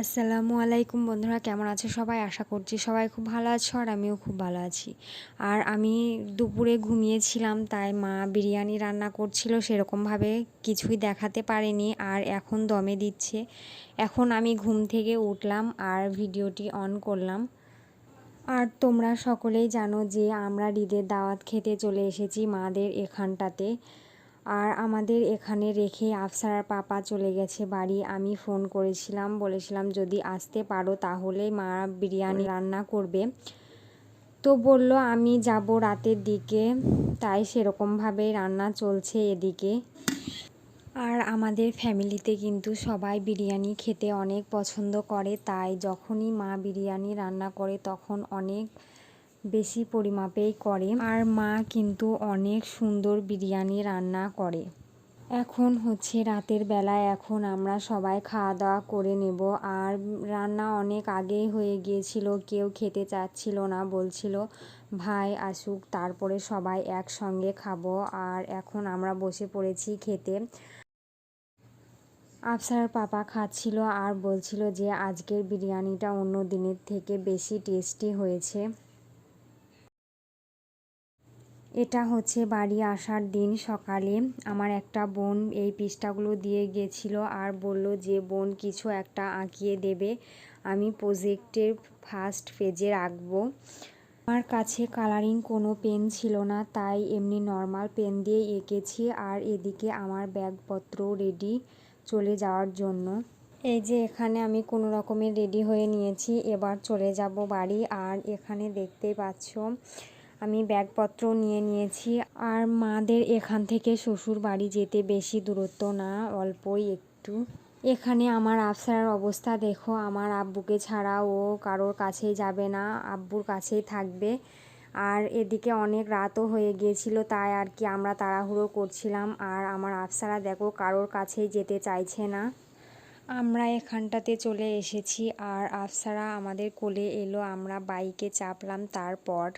আসসালামু আলাইকুম বন্ধুরা, কেমন আছে সবাই? আশা করছি সবাই খুব ভালো আছো আর আমিও খুব ভালো আছি। আর আমি দুপুরে ঘুমিয়েছিলাম, তাই মা বিরিয়ানি রান্না করছিল, সেরকমভাবে কিছুই দেখাতে পারেনি আর এখন দমে দিচ্ছে। এখন আমি ঘুম থেকে উঠলাম আর ভিডিওটি অন করলাম। আর তোমরা সকলেই জানো যে আমরা ঈদের দাওয়াত খেতে চলে এসেছি মাদের এখানটাতে। আর আমাদের এখানে রেখে আফসারার পাপা চলে গেছে বাড়ি। আমি ফোন করেছিলাম, বলেছিলাম যদি আসতে পারো তাহলে মা বিরিয়ানি রান্না করবে। তো বলল, আমি যাব রাতের দিকে। তাই সেরকমভাবে রান্না চলছে এদিকে। আর আমাদের ফ্যামিলিতে কিন্তু সবাই বিরিয়ানি খেতে অনেক পছন্দ করে। তাই যখনই মা বিরিয়ানি রান্না করে তখন অনেক বেশি পরিমাপেই করে। আর মা কিন্তু অনেক সুন্দর বিরিয়ানি রান্না করে। এখন হচ্ছে রাতের বেলা, এখন আমরা সবাই খাওয়া দাওয়া করে নেব। আর রান্না অনেক আগেই হয়ে গিয়েছিল, কেউ খেতে চাচ্ছিল না, বলছিল, ভাই, আসুক, তারপরে সবাই একসঙ্গে খাব। আর এখন আমরা বসে পড়েছি খেতে। আফসার পাপা খাচ্ছিল আর বলছিল যে, আজকের বিরিয়ানিটা অন্য দিনের থেকে বেশি টেস্টি হয়েছে। এটা হচ্ছে বাড়ি আসার দিন সকালে। আমার একটা বোন এই পিসটাগুলো দিয়ে গেছিল আর বলল যে, বোন, কিছু একটা আঁকিয়ে দেবে। আমি প্রজেক্টের ফার্স্ট পেজে রাখব। আমার কাছে কালারিং কোনো পেন ছিল না, তাই এমনি নর্মাল পেন দিয়ে এঁকেছি আর এদিকে আমার ব্যাগপত্র রেডি চলে যাওয়ার জন্য। এই যে, এখানে আমি কোনো রকমের রেডি হয়ে নিয়েছি। এবার চলে যাব বাড়ি আর এখানে দেখতেই পাচ্ছ আমি ব্যাগপত্র নিয়ে নিয়েছি। আর মাদের এখান থেকে শ্বশুর বাড়ি যেতে বেশি দূরত্ব না, অল্পই একটু। এখানে আমার আফসারার অবস্থা দেখো, আমার আব্বুকে ছাড়া ও কারোর কাছেই যাবে না, আব্বুর কাছেই থাকবে। আর এদিকে অনেক রাতও হয়ে গিয়েছিল, তাই আর কি আমরা তাড়াহুড়ো করছিলাম। আর আমার আফসারা দেখো কারোর কাছেই যেতে চাইছে না। আমরা এখানটাতে চলে এসেছি, আর আফসারা আমাদের কোলে এলো, আমরা বাইকে চাপলাম তারপর।